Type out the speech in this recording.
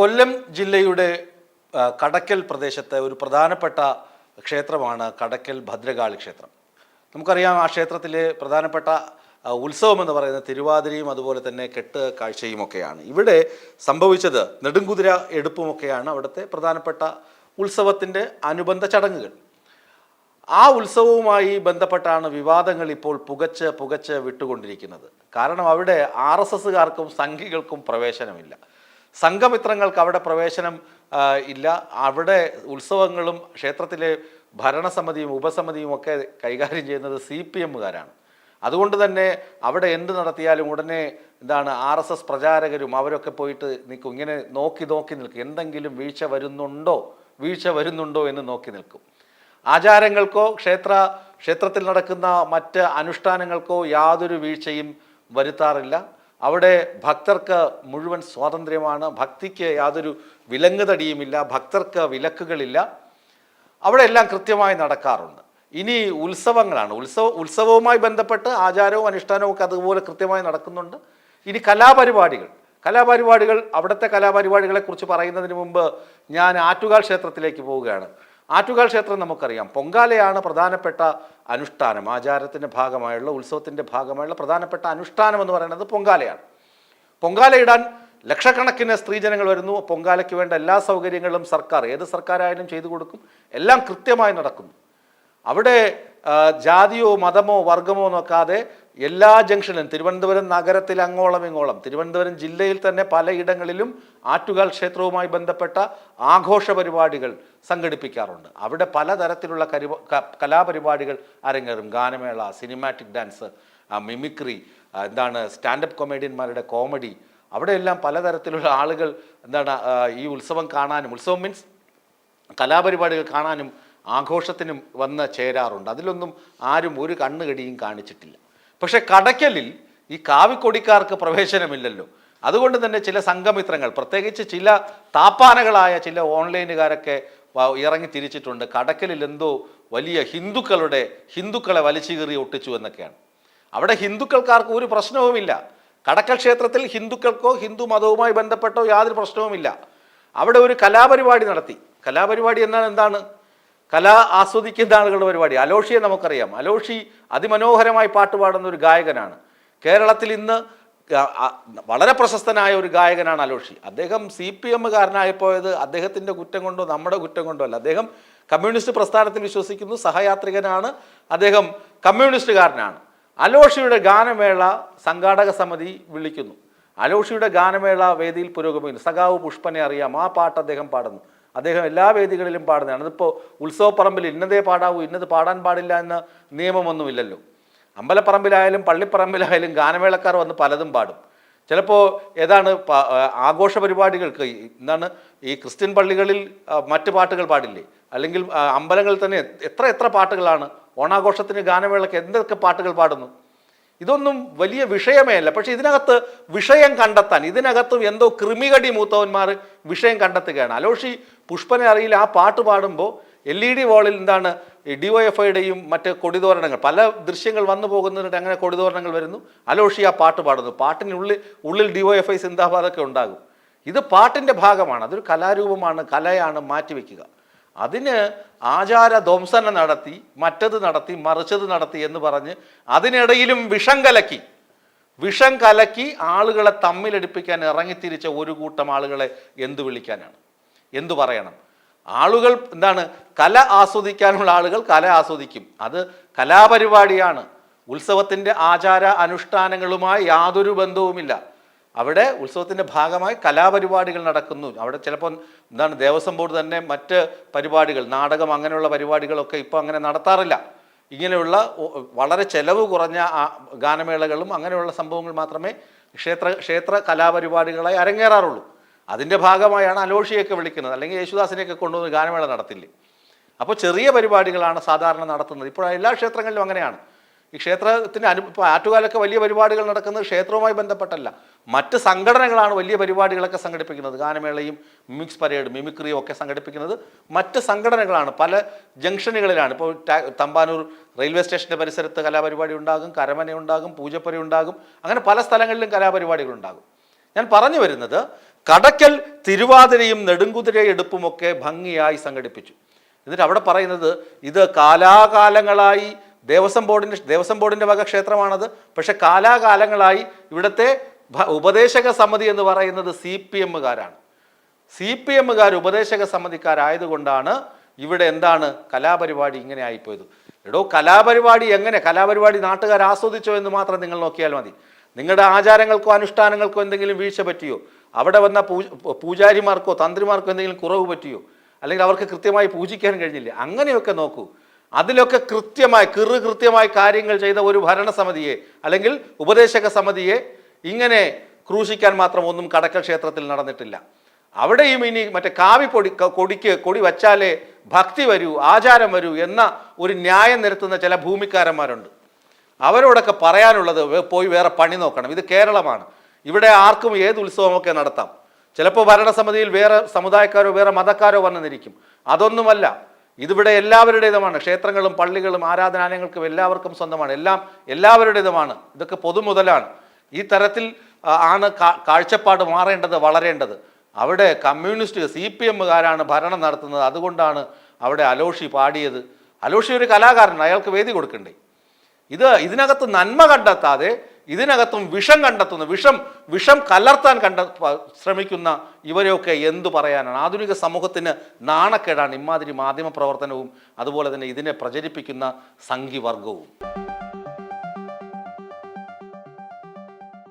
കൊല്ലം ജില്ലയുടെ കടക്കൽ പ്രദേശത്തെ ഒരു പ്രധാനപ്പെട്ട ക്ഷേത്രമാണ് കടക്കൽ ഭദ്രകാളി ക്ഷേത്രം. നമുക്കറിയാം ആ ക്ഷേത്രത്തിലെ പ്രധാനപ്പെട്ട ഉത്സവം എന്ന് പറയുന്നത് തിരുവാതിരയും അതുപോലെ തന്നെ കെട്ട് കാഴ്ചയും ഒക്കെയാണ് ഇവിടെ സംഭവിച്ചത് നെടുങ്കുതിര എടുപ്പുമൊക്കെയാണ് അവിടുത്തെ പ്രധാനപ്പെട്ട ഉത്സവത്തിന്റെ അനുബന്ധ ചടങ്ങുകൾ. ആ ഉത്സവവുമായി ബന്ധപ്പെട്ടാണ് വിവാദങ്ങൾ ഇപ്പോൾ പുകച്ച് പുകച്ച് വിട്ടുകൊണ്ടിരിക്കുന്നത്. കാരണം അവിടെ ആർ എസ് എസ്സുകാർക്കും സംഘികൾക്കും പ്രവേശനമില്ല. സംഘമിത്രങ്ങൾക്ക് അവിടെ പ്രവേശനം ഇല്ല. അവിടെ ഉത്സവങ്ങളും ക്ഷേത്രത്തിലെ ഭരണസമിതിയും ഉപസമിതിയും ഒക്കെ കൈകാര്യം ചെയ്യുന്നത് സി പി എമ്മുകാരാണ്. അതുകൊണ്ട് തന്നെ അവിടെ എന്ത് നടത്തിയാലും ഉടനെ എന്താണ് ആർ എസ് എസ് പ്രചാരകരും അവരൊക്കെ പോയിട്ട് നിൽക്കും. ഇങ്ങനെ നോക്കി നോക്കി നിൽക്കും. എന്തെങ്കിലും വീഴ്ച വരുന്നുണ്ടോ? വീഴ്ച വരുന്നുണ്ടോ എന്ന് നോക്കി നിൽക്കും. ആചാരങ്ങൾക്കോ ക്ഷേത്ര ക്ഷേത്രത്തിൽ നടക്കുന്ന മറ്റ് അനുഷ്ഠാനങ്ങൾക്കോ യാതൊരു വീഴ്ചയും വരുത്താറില്ല. അവിടെ ഭക്തർക്ക് മുഴുവൻ സ്വാതന്ത്ര്യമാണ്. ഭക്തിക്ക് യാതൊരു വിലങ്ങുതടിയുമില്ല ഭക്തർക്ക് വിലക്കുകളില്ല. അവിടെ എല്ലാം കൃത്യമായി നടക്കാറുണ്ട്. ഇനി ഉത്സവങ്ങളാണ്. ഉത്സവ ഉത്സവവുമായി ബന്ധപ്പെട്ട് ആചാരവും അനുഷ്ഠാനവും ഒക്കെ അതുപോലെ കൃത്യമായി നടക്കുന്നുണ്ട്. ഇനി കലാപരിപാടികൾ. കലാപരിപാടികൾ അവിടുത്തെ കലാപരിപാടികളെക്കുറിച്ച് പറയുന്നതിന് മുമ്പ് ഞാൻ ആറ്റുകാൽ ക്ഷേത്രത്തിലേക്ക് പോവുകയാണ്. ആറ്റുകാൽ ക്ഷേത്രം നമുക്കറിയാം. പൊങ്കാലയാണ് പ്രധാനപ്പെട്ട അനുഷ്ഠാനം. ആചാരത്തിന്റെ ഭാഗമായുള്ള ഉത്സവത്തിന്റെ ഭാഗമായുള്ള പ്രധാനപ്പെട്ട അനുഷ്ഠാനം എന്ന് പറയുന്നത് പൊങ്കാലയാണ്. പൊങ്കാല ഇടാൻ ലക്ഷക്കണക്കിന് സ്ത്രീജനങ്ങൾ വരുന്നു. പൊങ്കാലയ്ക്ക് വേണ്ട എല്ലാ സൗകര്യങ്ങളും സർക്കാർ ഏത് സർക്കാരായാലും ചെയ്തു കൊടുക്കും. എല്ലാം കൃത്യമായി നടക്കുന്നു. അവിടെ ജാതിയോ മതമോ വർഗമോ നോക്കാതെ എല്ലാ ജംഗ്ഷനിലും തിരുവനന്തപുരം നഗരത്തിൽ അങ്ങോളം ഇങ്ങോളം തിരുവനന്തപുരം ജില്ലയിൽ തന്നെ പലയിടങ്ങളിലും ആറ്റുകാൽ ക്ഷേത്രവുമായി ബന്ധപ്പെട്ട ആഘോഷ പരിപാടികൾ സംഘടിപ്പിക്കാറുണ്ട്. അവിടെ പലതരത്തിലുള്ള കലാപരിപാടികൾ അരങ്ങേറും. ഗാനമേള സിനിമാറ്റിക് ഡാൻസ് മിമിക്രി എന്താണ് സ്റ്റാൻഡപ്പ് കൊമേഡിയന്മാരുടെ കോമഡി അവിടെയെല്ലാം പലതരത്തിലുള്ള ആളുകൾ എന്താണ് ഈ ഉത്സവം കാണാനും ഉത്സവം മീൻസ് കലാപരിപാടികൾ കാണാനും ആഘോഷത്തിനും വന്ന് ചേരാറുണ്ട്. അതിലൊന്നും ആരും ഒരു കണ്ണുകടിയും കാണിച്ചിട്ടില്ല. പക്ഷെ കടയ്ക്കലിൽ ഈ കാവിക്കൊടിക്കാർക്ക് പ്രവേശനമില്ലല്ലോ. അതുകൊണ്ട് തന്നെ ചില സംഘമിത്രങ്ങൾ പ്രത്യേകിച്ച് ചില താപ്പാനകളായ ചില ഓൺലൈനുകാരൊക്കെ ഇറങ്ങി തിരിച്ചിട്ടുണ്ട്. കടക്കലിൽ എന്തോ വലിയ ഹിന്ദുക്കളുടെ ഹിന്ദുക്കളെ വലിച്ചുകീറി ഒട്ടിച്ചു എന്നൊക്കെയാണ്. അവിടെ ഹിന്ദുക്കൾക്കാർക്ക് ഒരു പ്രശ്നവുമില്ല. കടക്കൽ ക്ഷേത്രത്തിൽ ഹിന്ദുക്കൾക്കോ ഹിന്ദു മതവുമായി ബന്ധപ്പെട്ടോ യാതൊരു പ്രശ്നവുമില്ല. അവിടെ ഒരു കലാപരിപാടി നടത്തി. കലാപരിപാടി എന്നാൽ എന്താണ്? കല ആസ്വദിക്കുന്ന ആളുകളുടെ പരിപാടി. അലോഷിയെ നമുക്കറിയാം. അലോഷി അതിമനോഹരമായി പാട്ട് പാടുന്ന ഒരു ഗായകനാണ്. കേരളത്തിൽ ഇന്ന് വളരെ പ്രശസ്തനായ ഒരു ഗായകനാണ് അലോഷി. അദ്ദേഹം സി പി എമ്മുകാരനായിപ്പോയത് അദ്ദേഹത്തിന്റെ കുറ്റം കൊണ്ടോ നമ്മുടെ കുറ്റം കൊണ്ടോ അല്ല. അദ്ദേഹം കമ്മ്യൂണിസ്റ്റ് പ്രസ്ഥാനത്തിൽ വിശ്വസിക്കുന്നു സഹയാത്രികനാണ്. അദ്ദേഹം കമ്മ്യൂണിസ്റ്റുകാരനാണ്. അലോഷിയുടെ ഗാനമേള സംഘാടക സമിതി വിളിക്കുന്നു. അലോഷിയുടെ ഗാനമേള വേദിയിൽ പുരോഗമിക്കുന്നു. സഖാവ് പുഷ്പനെ അറിയാം. ആ പാട്ട് അദ്ദേഹം പാടുന്നു. അദ്ദേഹം എല്ലാ വേദികളിലും പാടുന്നതാണ്. അതിപ്പോൾ ഉത്സവപ്പറമ്പിൽ ഇന്നതേ പാടാവൂ ഇന്നത് പാടാൻ പാടില്ല എന്ന നിയമമൊന്നുമില്ലല്ലോ. അമ്പലപ്പറമ്പിലായാലും പള്ളിപ്പറമ്പിലായാലും ഗാനമേളക്കാർ വന്ന് പലതും പാടും. ചിലപ്പോൾ ഏതാണ് ആഘോഷ പരിപാടികൾക്ക് എന്താണ് ഈ ക്രിസ്ത്യൻ പള്ളികളിൽ മറ്റു പാട്ടുകൾ പാടില്ലേ? അല്ലെങ്കിൽ അമ്പലങ്ങളിൽ തന്നെ എത്ര എത്ര പാട്ടുകളാണ് ഓണാഘോഷത്തിന് ഗാനമേളയ്ക്ക് എന്തൊക്കെ പാട്ടുകൾ പാടുന്നു? ഇതൊന്നും വലിയ വിഷയമേ അല്ല. പക്ഷെ ഇതിനകത്ത് വിഷയം കണ്ടെത്താൻ ഇതിനകത്ത് എന്തോ കൃമികടി മൂത്തവന്മാർ വിഷയം കണ്ടെത്തുകയാണ്. അലോഷി പുഷ്പനെ അറിയില്ല. ആ പാട്ട് പാടുമ്പോൾ എൽ ഇ ഡി വാളിൽ എന്താണ് ഡി ഒ എഫ് ഐയുടെയും മറ്റ് കൊടിതോരണങ്ങൾ പല ദൃശ്യങ്ങൾ വന്നു പോകുന്നതിനിട്ട് അങ്ങനെ കൊടിതോരണങ്ങൾ വരുന്നു. അലോഷി ആ പാട്ട് പാടുന്നു. പാട്ടിനുള്ളിൽ ഉള്ളിൽ ഡി ഒ എഫ് ഐ സിന്ദാബാദൊക്കെ ഉണ്ടാകും. ഇത് പാട്ടിന്റെ ഭാഗമാണ്. അതൊരു കലാരൂപമാണ് കലയാണ് മാറ്റിവെക്കുക. അതിന് ആചാര ധ്വംസനം നടത്തി മറ്റത് നടത്തി മറിച്ചത് നടത്തി എന്ന് പറഞ്ഞ് അതിനിടയിലും വിഷം കലക്കി. വിഷം കലക്കി ആളുകളെ തമ്മിലടിപ്പിക്കാൻ ഇറങ്ങിത്തിരിച്ച ഒരു കൂട്ടം ആളുകളെ എന്തു വിളിക്കാനാണ്? എന്തു പറയണം? ആളുകൾ എന്താണ്? കല ആസ്വദിക്കാനുള്ള ആളുകൾ കല ആസ്വദിക്കും. അത് കലാപരിപാടിയാണ്. ഉത്സവത്തിന്റെ ആചാര അനുഷ്ഠാനങ്ങളുമായി യാതൊരു ബന്ധവുമില്ല. അവിടെ ഉത്സവത്തിന്റെ ഭാഗമായി കലാപരിപാടികൾ നടക്കുന്നു. അവിടെ ചിലപ്പോൾ എന്താണ് ദേവസ്വം ബോർഡ് തന്നെ മറ്റ് പരിപാടികൾ നാടകം അങ്ങനെയുള്ള പരിപാടികളൊക്കെ ഇപ്പോൾ അങ്ങനെ നടത്താറില്ല. ഇങ്ങനെയുള്ള വളരെ ചെലവ് കുറഞ്ഞ ഗാനമേളകളും അങ്ങനെയുള്ള സംഭവങ്ങൾ മാത്രമേ ക്ഷേത്ര ക്ഷേത്ര കലാപരിപാടികളായി അരങ്ങേറാറുള്ളൂ. അതിന്റെ ഭാഗമായാണ് അലോഷിയൊക്കെ വിളിക്കുന്നത്. അല്ലെങ്കിൽ യേശുദാസിനെയൊക്കെ കൊണ്ടുവന്ന് ഗാനമേള നടത്തില്ലേ. അപ്പോൾ ചെറിയ പരിപാടികളാണ് സാധാരണ നടത്തുന്നത്. ഇപ്പോൾ എല്ലാ ക്ഷേത്രങ്ങളിലും അങ്ങനെയാണ്. ഈ ക്ഷേത്രത്തിന് അനു ഇപ്പോൾ ആറ്റുകാലൊക്കെ വലിയ പരിപാടികൾ നടക്കുന്നത് ക്ഷേത്രവുമായി ബന്ധപ്പെട്ടല്ല. മറ്റ് സംഘടനകളാണ് വലിയ പരിപാടികളൊക്കെ സംഘടിപ്പിക്കുന്നത്. ഗാനമേളയും മിമിക്സ് പരേഡ് മിമിക്രിയും ഒക്കെ സംഘടിപ്പിക്കുന്നത് മറ്റ് സംഘടനകളാണ്. പല ജംഗ്ഷനുകളിലാണ്. ഇപ്പോൾ തമ്പാനൂർ റെയിൽവേ സ്റ്റേഷന്റെ പരിസരത്ത് കലാപരിപാടി ഉണ്ടാകും കരമന ഉണ്ടാകും പൂജപ്പുര ഉണ്ടാകും അങ്ങനെ പല സ്ഥലങ്ങളിലും കലാപരിപാടികൾ ഉണ്ടാകും. ഞാൻ പറഞ്ഞു വരുന്നത് കടക്കൽ തിരുവാതിരയും നെടുങ്കുതിരയെടുപ്പുമൊക്കെ ഭംഗിയായി സംഘടിപ്പിച്ചു. എന്നിട്ട് അവിടെ പറയുന്നത് ഇത് കാലാകാലങ്ങളായി ദേവസ്വം ബോർഡിന്റെ ദേവസ്വം ബോർഡിന്റെ വക ക്ഷേത്രമാണത്. പക്ഷേ കാലാകാലങ്ങളായി ഇവിടുത്തെ ഉപദേശക സമിതി എന്ന് പറയുന്നത് സി പി എമ്മുകാരാണ്. സി പി എമ്മുകാർ ഉപദേശക സമിതിക്കാരായതുകൊണ്ടാണ് ഇവിടെ എന്താണ് കലാപരിപാടി ഇങ്ങനെ ആയിപ്പോയത്. എടോ കലാപരിപാടി എങ്ങനെ? കലാപരിപാടി നാട്ടുകാർ ആസ്വദിച്ചോ എന്ന് മാത്രം നിങ്ങൾ നോക്കിയാൽ മതി. നിങ്ങളുടെ ആചാരങ്ങൾക്കോ അനുഷ്ഠാനങ്ങൾക്കോ എന്തെങ്കിലും വീഴ്ച പറ്റിയോ? അവിടെ വന്ന പൂജാരിമാർക്കോ തന്ത്രിമാർക്കോ എന്തെങ്കിലും കുറവ് പറ്റിയോ? അല്ലെങ്കിൽ അവർക്ക് കൃത്യമായി പൂജിക്കാൻ കഴിഞ്ഞില്ല? അങ്ങനെയൊക്കെ നോക്കൂ. അതിലൊക്കെ കൃത്യമായി കിറു കൃത്യമായി കാര്യങ്ങൾ ചെയ്ത ഒരു ഭരണസമിതിയെ അല്ലെങ്കിൽ ഉപദേശക സമിതിയെ ഇങ്ങനെ ക്രൂശിക്കാൻ മാത്രം ഒന്നും കടക്ക ക്ഷേത്രത്തിൽ നടന്നിട്ടില്ല. അവിടെയും ഇനി മറ്റേ കാവി പൊടി കൊടിക്ക് കൊടി വച്ചാലേ ഭക്തി വരൂ ആചാരം വരൂ എന്ന ഒരു ന്യായം നിരത്തുന്ന ചില ഭൂമിക്കാരന്മാരുണ്ട്. അവരോടൊക്കെ പറയാനുള്ളത് പോയി വേറെ പണി നോക്കണം. ഇത് കേരളമാണ്. ഇവിടെ ആർക്കും ഏത് ഉത്സവമൊക്കെ നടത്താം. ചിലപ്പോൾ ഭരണസമിതിയിൽ വേറെ സമുദായക്കാരോ വേറെ മതക്കാരോ വന്നു നിൽക്കും അതൊന്നുമല്ല. ഇതിവിടെ എല്ലാവരുടേതുമാണ്. ക്ഷേത്രങ്ങളും പള്ളികളും ആരാധനാലയങ്ങൾക്കും എല്ലാവർക്കും സ്വന്തമാണ്. എല്ലാം എല്ലാവരുടേതുമാണ്. ഇതൊക്കെ പൊതുമുതലാണ് ഈ തരത്തിൽ ആണ് കാഴ്ചപ്പാട് മാറേണ്ടത് വളരേണ്ടത്. അവിടെ കമ്മ്യൂണിസ്റ്റ് സി പി എമ്മുകാരാണ് ഭരണം നടത്തുന്നത്. അതുകൊണ്ടാണ് അവിടെ അലോഷി പാടിയത്. അലോഷി ഒരു കലാകാരനാണ്. അയാൾക്ക് വേദി കൊടുക്കണ്ടേ? ഇത് ഇതിനകത്ത് നന്മ കണ്ടെത്താതെ ഇതിനകത്തും വിഷം കണ്ടെത്തുന്ന വിഷം വിഷം കലർത്താൻ കണ്ട ശ്രമിക്കുന്ന ഇവരെയൊക്കെ എന്തു പറയാനാണ്? ആധുനിക സമൂഹത്തിന് നാണക്കേടാണ് ഇമാതിരി മാധ്യമ പ്രവർത്തനവും അതുപോലെ തന്നെ ഇതിനെ പ്രചരിപ്പിക്കുന്ന സംഘിവർഗവും.